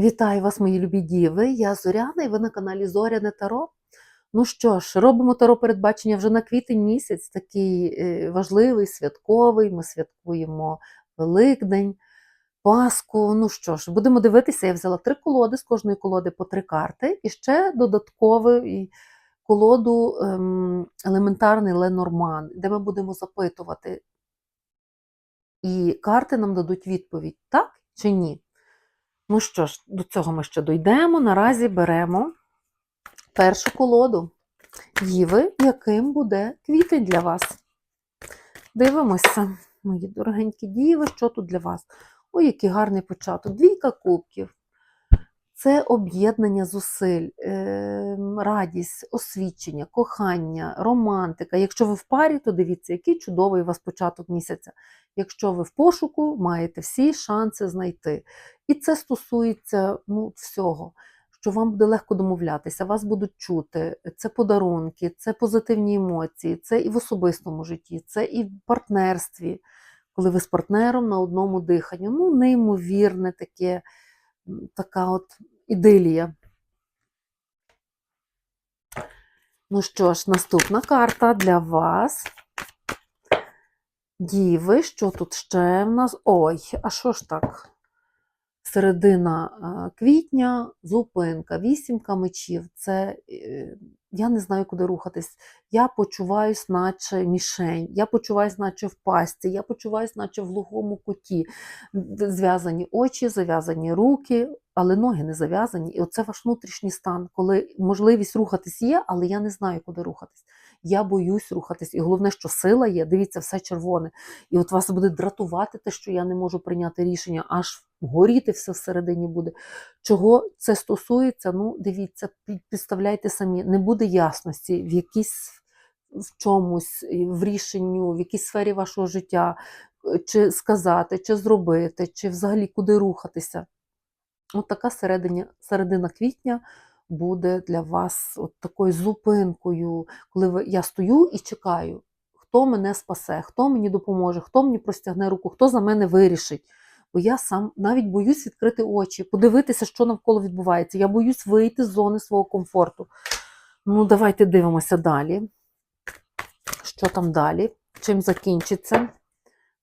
Вітаю вас, мої любі діви. Я Зоряна і ви на каналі Зоряне Таро. Ну що ж, робимо таро передбачення вже на квітень місяць, такий е, важливий, святковий. Ми святкуємо Великдень, Пасху. Ну що ж, будемо дивитися. Я взяла три колоди, з кожної колоди по три карти, і ще додатковий колоду ем, елементарний Ленорман, де ми будемо запитувати. І карти нам дадуть відповідь, так чи ні. Ну що ж, до цього ми ще дійдемо. Наразі беремо першу колоду. Діви, яким буде квітень для вас. Дивимося, мої дорогенькі діви, що тут для вас. Ой, який гарний початок. Двійка кубків. Це об'єднання зусиль, е, радість, освічення, кохання, романтика. Якщо ви в парі, то дивіться, який чудовий у вас початок місяця. Якщо ви в пошуку, маєте всі шанси знайти. І це стосується ну, всього, що вам буде легко домовлятися, вас будуть чути. Це подарунки, це позитивні емоції, це і в особистому житті, це і в партнерстві, коли ви з партнером на одному диханні. Ну, неймовірне таке, така от ідилія. Ну що ж, наступна карта для вас. Діви, що тут ще в нас? Ой, а що ж так? Середина е, квітня, зупинка, вісімка мечів. Це е, я не знаю, куди рухатись. Я почуваюсь, наче мішень, я почуваюсь, наче в пасті, я почуваюсь, наче в глухому куті. Зв'язані очі, зав'язані руки, але ноги не зав'язані. І оце ваш внутрішній стан, коли можливість рухатись є, але я не знаю, куди рухатись. Я боюсь рухатись. І головне, що сила є, дивіться, все червоне. І от вас буде дратувати те, що я не можу прийняти рішення, аж горіти все всередині буде. Чого це стосується? Ну, дивіться, підставляйте самі. Не буде ясності в якійсь в чомусь, в рішенню, в якійсь сфері вашого життя, е, чи сказати, чи зробити, чи взагалі куди рухатися. От така середина, середина квітня буде для вас от такою зупинкою, коли ви, я стою і чекаю, хто мене спасе, хто мені допоможе, хто мені простягне руку, хто за мене вирішить. Бо я сам навіть боюсь відкрити очі, подивитися, що навколо відбувається. Я боюсь вийти з зони свого комфорту. Ну, давайте дивимося далі. Що там далі? Чим закінчиться?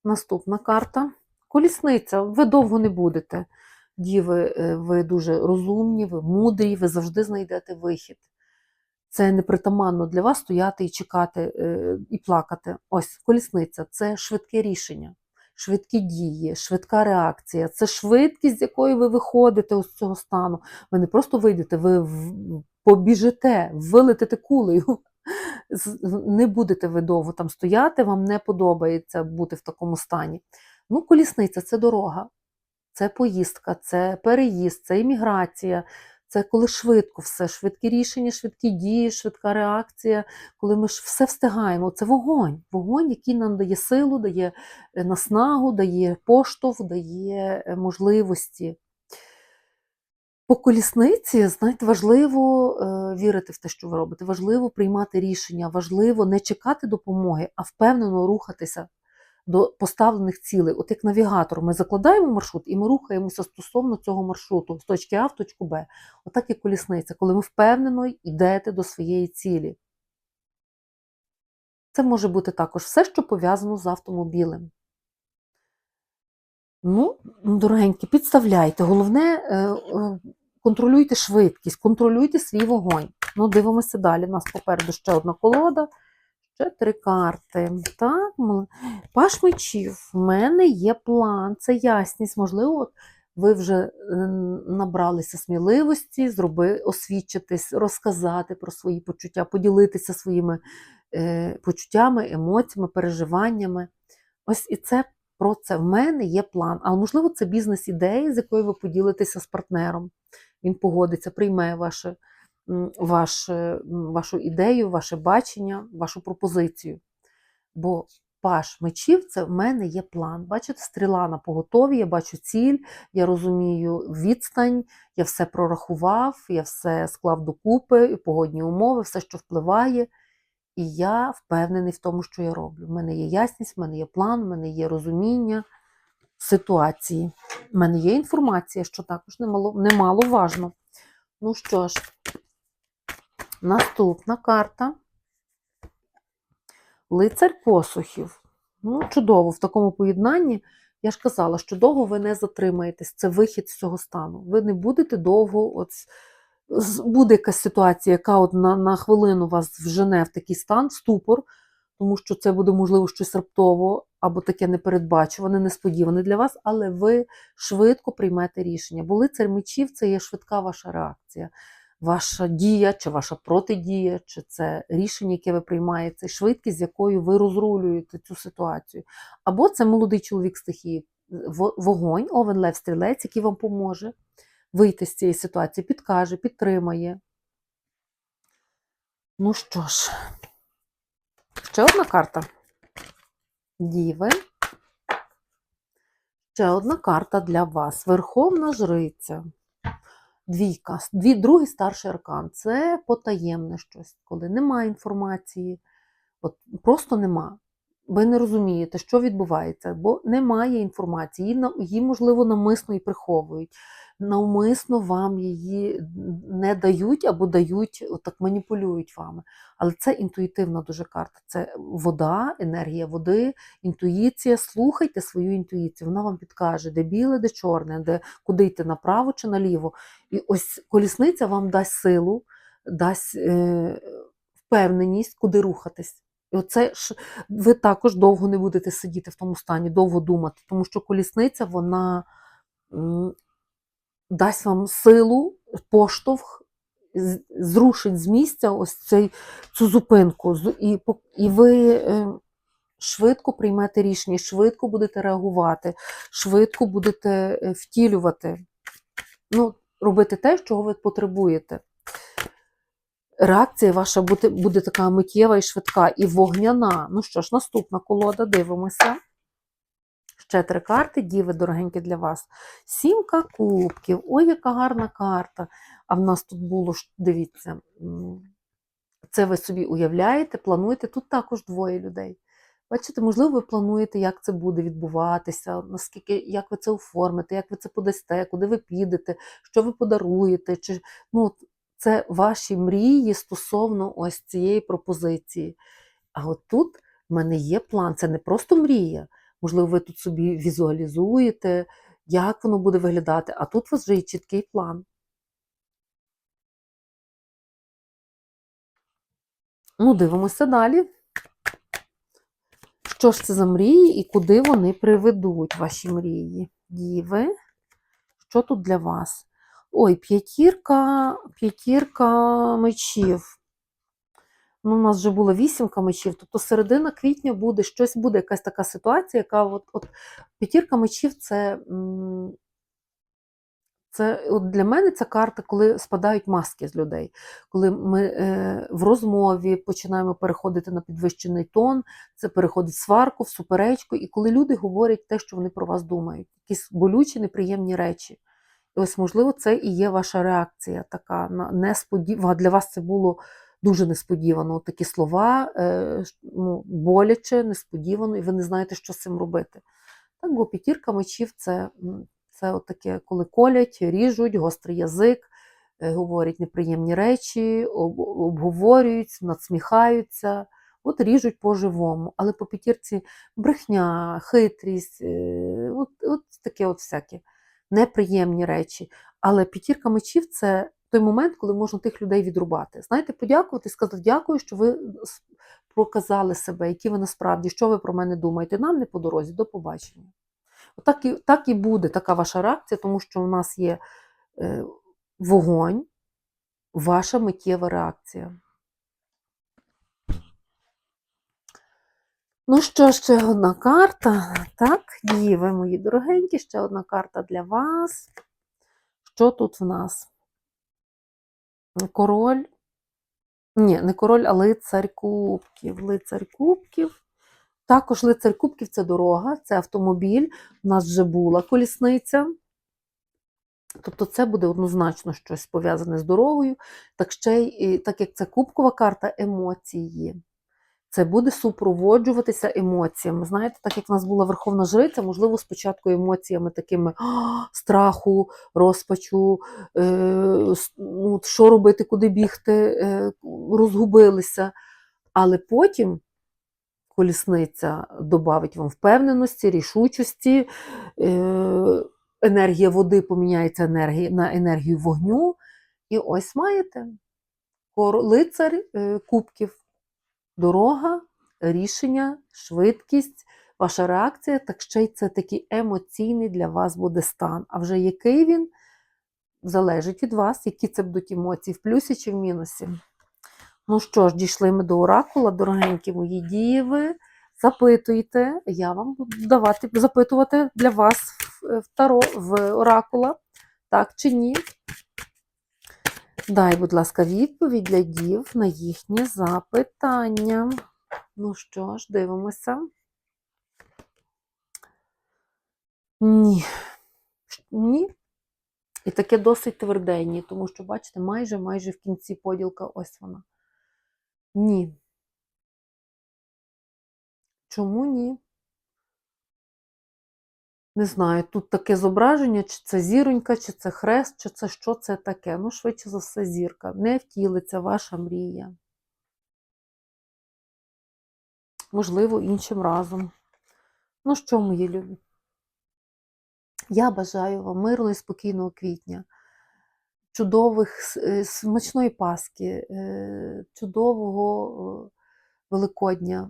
Наступна карта. Колісниця. Ви довго не будете. Діви, е, ви дуже розумні, ви мудрі, ви завжди знайдете вихід. Це непритаманно для вас стояти і чекати е, і плакати. Ось колісниця це швидке рішення, швидкі дії, швидка реакція. Це швидкість, з якої ви виходите з цього стану. Ви не просто вийдете, ви побіжите, вилетите кулею. Не будете ви довго там стояти, вам не подобається бути в такому стані. Ну, колісниця це дорога, це поїздка, це переїзд, це імміграція, це коли швидко все, швидкі рішення, швидкі дії, швидка реакція, коли ми ж все встигаємо. Це вогонь, вогонь, який нам дає силу, дає е, наснагу, дає поштовх, дає е, можливості. По колісниці, знаєте, важливо е, вірити в те, що ви робите, важливо приймати рішення, важливо не чекати допомоги, а впевнено рухатися до поставлених цілей. От як навігатор, ми закладаємо маршрут і ми рухаємося стосовно цього маршруту з точки А в точку Б. Отак і колісниця, коли ви впевнено йдете до своєї цілі. Це може бути також все, що пов'язано з автомобілем. Ну, дорогенькі, підставляйте. Головне, е, е, контролюйте швидкість, контролюйте свій вогонь. Ну, дивимося далі. У нас попереду ще одна колода, ще три карти. Так, Паш мечів, в мене є план, це ясність. Можливо, ви вже е, набралися сміливості, зроби, освідчитись, розказати про свої почуття, поділитися своїми е, почуттями, емоціями, переживаннями. Ось і це про це. В мене є план. А можливо, це бізнес-ідея, з якою ви поділитеся з партнером. Він погодиться, прийме ваше, м, ваше, м, вашу ідею, ваше бачення, вашу пропозицію. Бо паш мечів це в мене є план. Бачите, стріла на поготові, я бачу ціль, я розумію відстань, я все прорахував, я все склав докупи, і погодні умови, все, що впливає. І я впевнений в тому, що я роблю. В мене є ясність, в мене є план, в мене є розуміння. ситуації. У мене є інформація, що також немало, немаловажно. Ну що ж, наступна карта. Лицар посухів. Ну, чудово, в такому поєднанні. Я ж казала, що довго ви не затримаєтесь. Це вихід з цього стану. Ви не будете довго. От, буде якась ситуація, яка от на, на хвилину вас вжене в такий стан, ступор, тому що це буде, можливо, щось раптово або таке непередбачуване, несподіване для вас, але ви швидко приймете рішення. Бо лицар мечів це є швидка ваша реакція, ваша дія, чи ваша протидія, чи це рішення, яке ви приймаєте, швидкість, з якою ви розрулюєте цю ситуацію. Або це молодий чоловік стихії, вогонь, овен лев стрілець, який вам поможе вийти з цієї ситуації, підкаже, підтримає. Ну що ж, ще одна карта. Діви. Ще одна карта для вас. Верховна жриця. Двійка. Дві, другий старший аркан. Це потаємне щось, коли немає інформації. От просто нема. Ви не розумієте, що відбувається, бо немає інформації. Її, можливо, навмисно і приховують. Навмисно вам її не дають або дають, отак маніпулюють вами. Але це інтуїтивна дуже карта. Це вода, енергія води, інтуїція. Слухайте свою інтуїцію. Вона вам підкаже, де біле, де чорне, де куди йти направо чи наліво. І ось колісниця вам дасть силу, дасть е, впевненість, куди рухатись. І оце ж ви також довго не будете сидіти в тому стані, довго думати, тому що колісниця вона дасть вам силу, поштовх, зрушить з місця ось цей, цю зупинку. І, і ви е, швидко приймете рішення, швидко будете реагувати, швидко будете е, втілювати, ну, робити те, чого ви потребуєте. Реакція ваша буде, буде така миттєва і швидка, і вогняна. Ну що ж, наступна колода, дивимося. Ще три карти, діви дорогенькі для вас. Сімка кубків. Ой, яка гарна карта. А в нас тут було, дивіться, це ви собі уявляєте, плануєте. Тут також двоє людей. Бачите, можливо, ви плануєте, як це буде відбуватися, наскільки, як ви це оформите, як ви це подасте, куди ви підете, що ви подаруєте. Чи, ну, це ваші мрії стосовно ось цієї пропозиції. А от тут в мене є план, це не просто мрія. Можливо, ви тут собі візуалізуєте, як воно буде виглядати, а тут у вас вже є чіткий план. Ну, дивимося далі. Що ж це за мрії і куди вони приведуть ваші мрії? Діви, що тут для вас? Ой, п'ятірка, п'ятірка мечів. Ну, у нас вже була вісімка мечів, тобто середина квітня буде щось буде, якась така ситуація, яка от, от п'ятірка мечів це, це от для мене ця карта, коли спадають маски з людей, коли ми е, в розмові починаємо переходити на підвищений тон, це переходить в сварку, в суперечку, і коли люди говорять те, що вони про вас думають, якісь болючі, неприємні речі. Ось, можливо, це і є ваша реакція така на несподівана. Для вас це було дуже несподівано. Такі слова е, ну, боляче, несподівано, і ви не знаєте, що з цим робити. Так, бо п'ятірка мечів це, це от таке, коли колять, ріжуть, гострий язик, е, говорять неприємні речі, обговорюють, надсміхаються. От ріжуть по-живому, але по п'ятірці брехня, хитрість, е, от, от таке от всяке неприємні речі. Але п'ятірка мечів це той момент, коли можна тих людей відрубати. Знаєте, подякувати, сказати дякую, що ви показали себе, які ви насправді, що ви про мене думаєте. Нам не по дорозі, до побачення. Отак і, так і буде така ваша реакція, тому що у нас є е, вогонь, ваша миттєва реакція. Ну що, ще одна карта. Так, діви, мої дорогенькі, ще одна карта для вас. Що тут в нас? Король. Ні, не король, а лицар кубків. Лицар кубків. Також лицар кубків це дорога, це автомобіль. У нас вже була колісниця. Тобто це буде однозначно щось пов'язане з дорогою. Так ще й, так як це кубкова карта емоції. Це буде супроводжуватися емоціями. Знаєте, так як в нас була Верховна Жриця, можливо, спочатку емоціями такими страху, розпачу, е, ну, що робити, куди бігти, е, розгубилися. Але потім колісниця додавить вам впевненості, рішучості, е, енергія води поміняється енергії, на енергію вогню. І ось маєте лицар е, кубків, дорога, рішення, швидкість, ваша реакція, так ще й це такий емоційний для вас буде стан. А вже який він залежить від вас, які це будуть емоції, в плюсі чи в мінусі. Ну що ж, дійшли ми до оракула, дорогенькі мої дієви. Запитуйте, я вам буду давати, запитувати для вас в таро, в оракула, так чи ні. Дай, будь ласка, відповідь для дів на їхнє запитання. Ну що ж, дивимося. Ні. Ні. І таке досить тверде ні, тому що, бачите, майже майже в кінці поділка ось вона. Ні. Чому ні? Не знаю, тут таке зображення, чи це зіронька, чи це хрест, чи це що це таке. Ну, швидше за все, зірка. Не втілиться ваша мрія. Можливо, іншим разом. Ну що, мої любі? Я бажаю вам мирного і спокійного квітня, чудових, е, смачної Пасхи, е, чудового е, Великодня,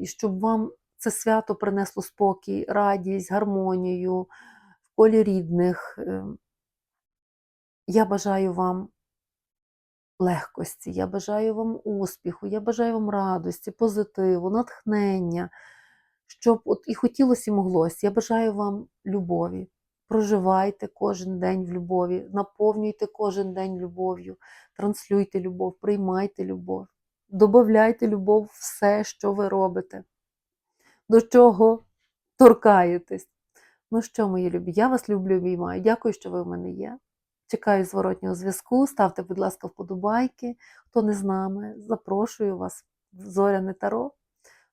і щоб вам це свято принесло спокій, радість, гармонію в колі рідних. Е, Я бажаю вам легкості, я бажаю вам успіху, я бажаю вам радості, позитиву, натхнення, щоб от і хотілося, і моглося. Я бажаю вам любові. Проживайте кожен день в любові, наповнюйте кожен день любов'ю, транслюйте любов, приймайте любов, додавайте любов в все, що ви робите, до чого торкаєтесь. Ну що, мої любі, я вас люблю, обіймаю. Дякую, що ви в мене є. Чекаю зворотнього зв'язку. Ставте, будь ласка, вподобайки. Хто не з нами, запрошую вас Зоряне Таро.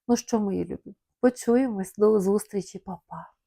Ну що, мої любі, почуємось, до зустрічі, Па-па.